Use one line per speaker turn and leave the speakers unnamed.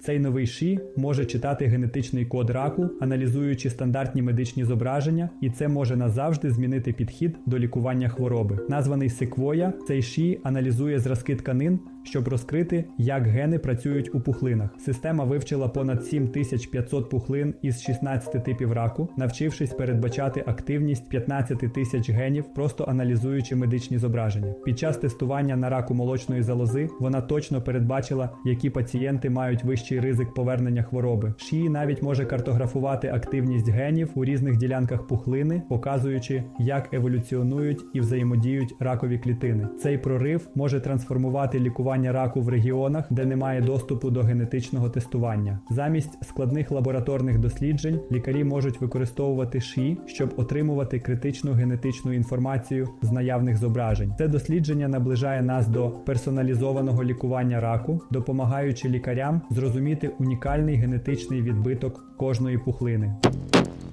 Цей новий ШІ може читати генетичний код раку, аналізуючи стандартні медичні зображення, і це може назавжди змінити підхід до лікування хвороби. Названий Секвоя, цей ШІ аналізує зразки тканин, щоб розкрити, як гени працюють у пухлинах. Система вивчила понад 7500 пухлин із 16 типів раку, навчившись передбачати активність 15 тисяч генів, просто аналізуючи медичні зображення. Під час тестування на раку молочної залози вона точно передбачила, які пацієнти мають вищий ризик повернення хвороби. ШІ навіть може картографувати активність генів у різних ділянках пухлини, показуючи, як еволюціонують і взаємодіють ракові клітини. Цей прорив може трансформувати лікування раку в регіонах, де немає доступу до генетичного тестування. Замість складних лабораторних досліджень лікарі можуть використовувати ШІ, щоб отримувати критичну генетичну інформацію з наявних зображень. Це дослідження наближає нас до персоналізованого лікування раку, допомагаючи лікарям зрозуміти унікальний генетичний відбиток кожної пухлини.